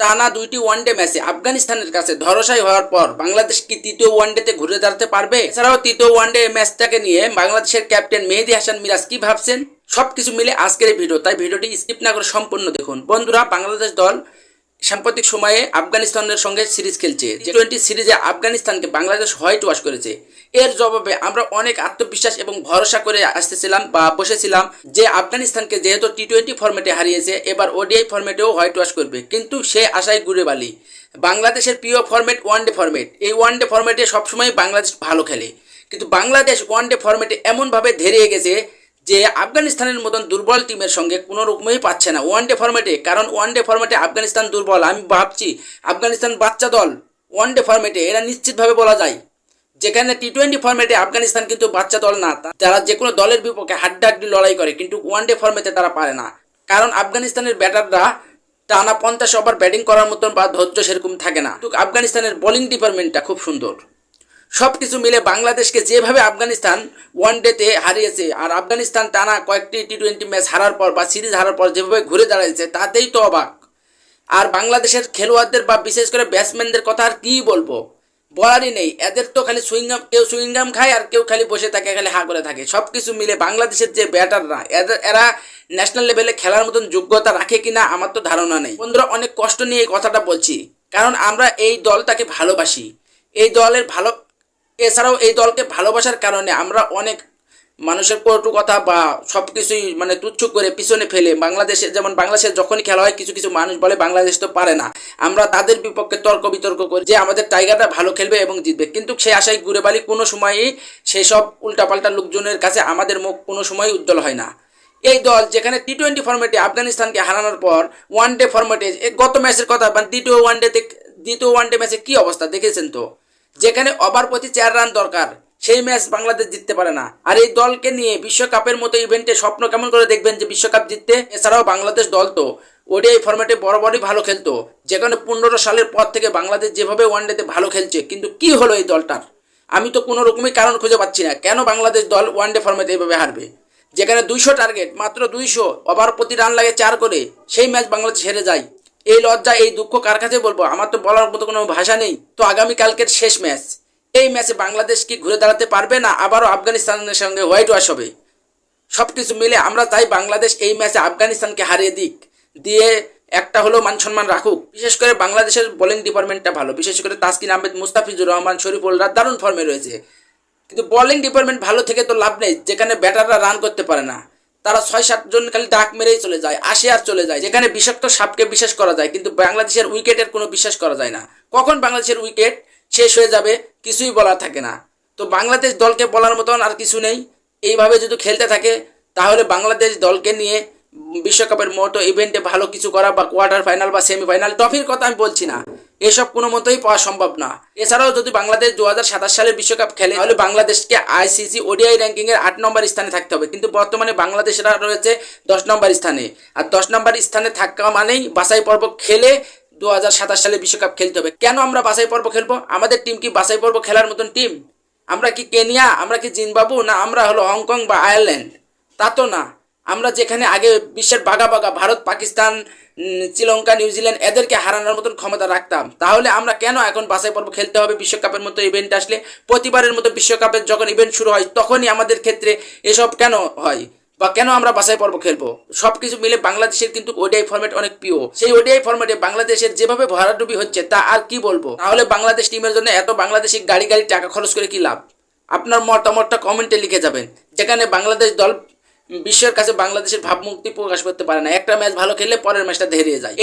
টানা দুইটি ওয়ানডে ম্যাচে আফগানিস্তানের কাছে ধরসাই হওয়ার পর বাংলাদেশ কি তৃতীয় ওয়ানডেতে ঘুরে দাঁড়াতে পারবে? এছাড়াও তৃতীয় ওয়ানডে ম্যাচটাকে নিয়ে বাংলাদেশের ক্যাপ্টেন মেহেদি হাসান মিরাজ কি ভাবছেন? সবকিছু মিলে আজকের এই ভিডিও তাই ভিডিওটি স্কিপ না করে সম্পূর্ণ দেখুন। বন্ধুরা, বাংলাদেশ দল সাম্প্রতিক সময়ে আফগানিস্তানের সঙ্গে সিরিজ খেলছে। টি টোয়েন্টি সিরিজে আফগানিস্তানকে বাংলাদেশ হোয়াইট ওয়াশ করেছে। এর জবাবে আমরা অনেক আত্মবিশ্বাস এবং ভরসা করে আসতেছিলাম বা বসেছিলাম যে আফগানিস্তানকে যেহেতু টি টোয়েন্টি ফর্মেটে হারিয়েছে, এবার ওডিআই ফর্মেটেও হোয়াইট ওয়াশ করবে। কিন্তু সে আশায় ঘুরে বালি। বাংলাদেশের প্রিয় ফর্মেট ওয়ানডে ফর্মেট এই ওয়ানডে ফর্মেটে সবসময় বাংলাদেশ ভালো খেলে। কিন্তু বাংলাদেশ ওয়ানডে ফর্মেটে এমনভাবে ধেরিয়ে গেছে যে আফগানিস্তানের মতন দুর্বল টিমের সঙ্গে কোনো রকমই পাচ্ছে না। ওয়ান ডে ফর্মেটে কারণ ওয়ান ডে ফর্মেটে আফগানিস্তান দুর্বল, আমি ভাবছি আফগানিস্তান বাচ্চা দল, ওয়ান ডে ফর্মেটে এরা নিশ্চিতভাবে বলা যায়। যেখানে টি টোয়েন্টি ফর্মেটে আফগানিস্তান কিন্তু বাচ্চা দল না তারা যে কোনো দলের বিপক্ষে হাড্ডাহাড্ডি লড়াই করে, কিন্তু ওয়ান ডে ফর্মেটে তারা পারে না। কারণ আফগানিস্তানের ব্যাটাররা টানা পঞ্চাশ ওভার ব্যাটিং করার মতন বা ধৈর্য সেরকম থাকে না। আফগানিস্তানের বোলিং ডিপার্টমেন্টটা খুব সুন্দর। সব কিছু মিলে বাংলাদেশকে যেভাবে আফগানিস্তান ওয়ান ডেতে হারিয়েছে, আর আফগানিস্তান টানা কয়েকটি টি টোয়েন্টি ম্যাচ হারার পর বা সিরিজ হারার পর যেভাবে ঘুরে দাঁড়িয়েছে তাতেই তো অবাক। আর বাংলাদেশের খেলোয়াড়দের বা বিশেষ করে ব্যাটসম্যানদের কথা আর কী বলব? বলারই নেই। এদের তো খালি সুইংগাম কেউ সুইংগাম খায় আর কেউ খালি বসে থাকে, খালি হা করে থাকে। সব কিছু মিলে বাংলাদেশের যে ব্যাটাররা এদের এরা ন্যাশনাল লেভেলে খেলার মতন যোগ্যতা রাখে কিনা আমার তো ধারণা নেই। বন্ধুরা, অনেক কষ্ট নিয়ে এই কথাটা বলছি। কারণ আমরা এই দলটাকে ভালোবাসি। এই দলের ভালো এছাড়াও এই দলকে ভালোবাসার কারণে আমরা অনেক মানুষের কটু কথা বা সব কিছুই মানে তুচ্ছ করে পিছনে ফেলে বাংলাদেশে যেমন বাংলাদেশে যখনই খেলা হয়, কিছু কিছু মানুষ বলে বাংলাদেশ তো পারে না। আমরা তাদের বিপক্ষে তর্ক বিতর্ক করি যে আমাদের টাইগাররা ভালো খেলবে এবং জিতবে। কিন্তু সেই আশায় ঘুরে বালি কোনো সময়ই সেই সব উল্টাপাল্টা লোকজনের কাছে আমাদের মুখ কোনো সময় উজ্জ্বল হয় না। এই দল যেখানে টি টোয়েন্টি ফর্মেটে আফগানিস্তানকে হারানোর পর ওয়ান ডে ফর্মেটে গত ম্যাচের কথা মানে দ্বিতীয় ওয়ান ডেতে দ্বিতীয় ওয়ান ডে ম্যাচে কী অবস্থা? দেখেছেন তো? যেখানে ওভার প্রতি চার রান দরকার, সেই ম্যাচ বাংলাদেশ জিততে পারে না। আর এই দলকে নিয়ে বিশ্বকাপের মতো ইভেন্টে স্বপ্ন কেমন করে দেখবেন যে বিশ্বকাপ জিততে? এছাড়াও বাংলাদেশ দল তো ওডিআই ফর্মেটে বড় বড়ই ভালো খেলতো। যেখানে পনেরো সালের পর থেকে বাংলাদেশ যেভাবে ওয়ানডেতে ভালো খেলছে, কিন্তু কি হলো এই দলটার? আমি তো কোনো রকমই কারণ খুঁজে পাচ্ছি না, কেন বাংলাদেশ দল ওয়ানডে ফর্মেটে এভাবে হারবে? যেখানে দুইশো টার্গেট মাত্র দুইশো, ওভার প্রতি রান লাগে চার করে, সেই ম্যাচ বাংলাদেশ হেরে যায়। এই লজ্জা, এই দুঃখ কার কাছে বলব? আমার তো বলার মতো কোনো ভাষা নেই। তো আগামীকালকের শেষ ম্যাচ। এই ম্যাচে বাংলাদেশ কি ঘুরে দাঁড়াতে পারবে না? আবারও আফগানিস্তানের সঙ্গে হোয়াইট ওয়াশ হবে। সব কিছু মিলে আমরা চাই বাংলাদেশ এই ম্যাচে আফগানিস্তানকে হারিয়ে দিক। দিয়ে একটা হলো মান সম্মান রাখুক। বিশেষ করে বাংলাদেশের বোলিং ডিপার্টমেন্টটা ভালো। বিশেষ করে তাসকিন আহমেদ, মুস্তাফিজুর রহমান শরীফুলরা দারুণ ফর্মে রয়েছে। কিন্তু বোলিং ডিপার্টমেন্ট ভালো থেকে তো লাভ নেই। যেখানে ব্যাটাররা রান করতে পারে না। তারা ছয় সাতজন খালি ডাক মেরেই চলে যায়, আসে আর চলে যায়, যেখানে বিষাক্ত সাপকে বিশ্বাস করা যায়, কিন্তু বাংলাদেশের উইকেটের কোনো বিশ্বাস করা যায় না। কখন বাংলাদেশের উইকেট শেষ হয়ে যাবে কিছুই বলার থাকে না। তো বাংলাদেশ দলকে বলার মতন আর কিছু নেই। এইভাবে যদি খেলতে থাকে, তাহলে বাংলাদেশ দলকে নিয়ে বিশ্বকাপের মতো ইভেন্টে ভালো কিছু করা বা কোয়ার্টার ফাইনাল বা সেমিফাইনাল ট্রফির কথা আমি বলছি না। এসব কোনো মতোই পাওয়া সম্ভব না। এছাড়াও যদি বাংলাদেশ দু হাজার সাতাশ সালের বিশ্বকাপ খেলে, তাহলে বাংলাদেশকে আইসিসি ওডিআই র্যাঙ্কিংয়ের আট নম্বর স্থানে থাকতে হবে। কিন্তু বর্তমানে বাংলাদেশরা রয়েছে দশ নম্বর স্থানে। আর দশ নম্বর স্থানে থাকা মানেই বাছাই পর্ব খেলে দু হাজার সাতাশ সালে বিশ্বকাপ খেলতে হবে। কেন আমরা বাছাই পর্ব খেলব? আমাদের টিম কি বাছাই পর্ব খেলার মতন টিম আমরা কি কেনিয়া? আমরা কি জিম্বাবু না, আমরা হলো হংকং বা আয়ারল্যান্ড। তা তো না। আমরা যেখানে আগে বিশ্বের বাঘা বাঘা ভারত, পাকিস্তান শ্রীলঙ্কা নিউজিল্যান্ড এদেরকে হারানোর মতন ক্ষমতা রাখতাম। তাহলে আমরা কেন এখন বাছাই পর্ব খেলতে হবে? বিশ্বকাপের মতো ইভেন্ট আসলে প্রতিবারের মতো বিশ্বকাপের যখন ইভেন্ট শুরু হয়, তখনই আমাদের ক্ষেত্রে এসব কেন হয়? বা কেন আমরা বাছাই পর্ব খেলব? সব কিছু মিলে বাংলাদেশের কিন্তু ওডিআই ফরম্যাট অনেক প্রিয়। সেই ওডিআই ফরম্যাটে বাংলাদেশের যেভাবে ভরাডুবি হচ্ছে, তা আর কি বলব? তাহলে বাংলাদেশ টিমের জন্য এত বাংলাদেশি গাড়ি গাড়ি টাকা খরচ করে কি লাভ? আপনার মতামতটা কমেন্টে লিখে যাবেন। যেখানে বাংলাদেশ দল বিশ্বের কাছে বাংলাদেশের ভাবমূর্তি প্রকাশ করতে পারে না। একটা ম্যাচ ভালো খেললে পরের ম্যাচটা ধেরিয়ে যায়।